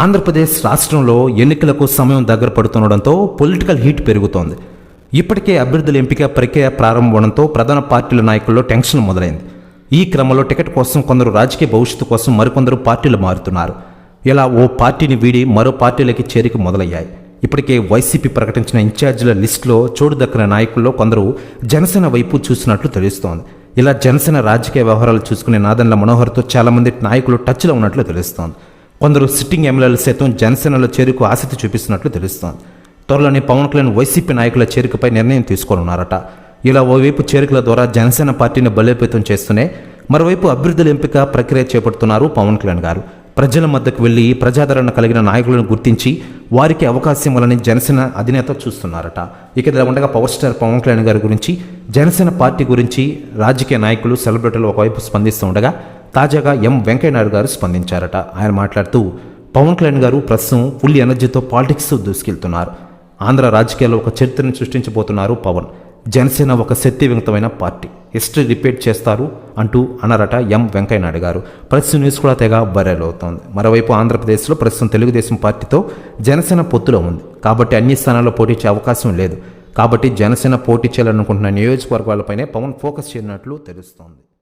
ఆంధ్రప్రదేశ్ రాష్ట్రంలో ఎన్నికలకు సమయం దగ్గర పడుతుండడంతో పొలిటికల్ హీట్ పెరుగుతోంది. ఇప్పటికే అభ్యర్థుల ఎంపిక ప్రక్రియ ప్రారంభమవడంతో ప్రధాన పార్టీల నాయకుల్లో టెన్షన్ మొదలైంది. ఈ క్రమంలో టికెట్ కోసం కొందరు రాజకీయ భవిష్యత్తు కోసం మరికొందరు పార్టీలు మారుతున్నారు. ఇలా ఓ పార్టీని వీడి మరో పార్టీలకి చేరిక మొదలయ్యాయి. ఇప్పటికే వైసీపీ ప్రకటించిన ఇన్ఛార్జీల లిస్టులో చోటు దక్కిన నాయకుల్లో కొందరు జనసేన వైపు చూసినట్లు తెలుస్తోంది. ఇలా జనసేన రాజకీయ వ్యవహారాలు చూసుకునే నాదన్ల మనోహర్తో చాలామంది నాయకులు టచ్లో ఉన్నట్లు తెలుస్తోంది. కొందరు సిట్టింగ్ ఎమ్మెల్యేలు సైతం జనసేనలో చేరుకు ఆసక్తి చూపిస్తున్నట్లు తెలుస్తోంది. త్వరలోనే పవన్ కళ్యాణ్ వైసీపీ నాయకుల చేరికపై నిర్ణయం తీసుకోనున్నారట. ఇలా ఓవైపు చేరికల ద్వారా జనసేన పార్టీని బలోపేతం చేస్తూనే మరోవైపు అభ్యర్థుల ఎంపిక ప్రక్రియ చేపడుతున్నారు పవన్ కళ్యాణ్ గారు. ప్రజల మద్దకు వెళ్ళి ప్రజాదరణ కలిగిన నాయకులను గుర్తించి వారికి అవకాశం ఇవ్వాలని జనసేన అధినేత చూస్తున్నారట. ఇక ఇలా ఉండగా పవర్ స్టార్ పవన్ కళ్యాణ్ గారి గురించి జనసేన పార్టీ గురించి రాజకీయ నాయకులు సెలబ్రిటీలు ఒకవైపు స్పందిస్తూ ఉండగా తాజాగా ఎం వెంకయ్యనాయుడు గారు స్పందించారట. ఆయన మాట్లాడుతూ పవన్ కళ్యాణ్ గారు ప్రస్తుతం ఫుల్ ఎనర్జీతో పాలిటిక్స్ దూసుకెళ్తున్నారు. ఆంధ్ర రాజకీయాల్లో ఒక చరిత్రను సృష్టించబోతున్నారు పవన్. జనసేన ఒక శక్తివంతమైన పార్టీ. హిస్టరీ రిపీట్ చేస్తారు అంటూ అన్నారట ఎం వెంకయ్యనాయుడు గారు. ప్రస్తుతం న్యూస్ కూడా తెగ వైరల్ అవుతోంది. మరోవైపు ఆంధ్రప్రదేశ్లో ప్రస్తుతం తెలుగుదేశం పార్టీతో జనసేన పొత్తులో ఉంది. కాబట్టి అన్ని స్థానాల్లో పోటీ చేసే అవకాశం లేదు. కాబట్టి జనసేన పోటీ చేయాలనుకుంటున్న నియోజకవర్గాలపైనే పవన్ ఫోకస్ చేసినట్లు తెలుస్తోంది.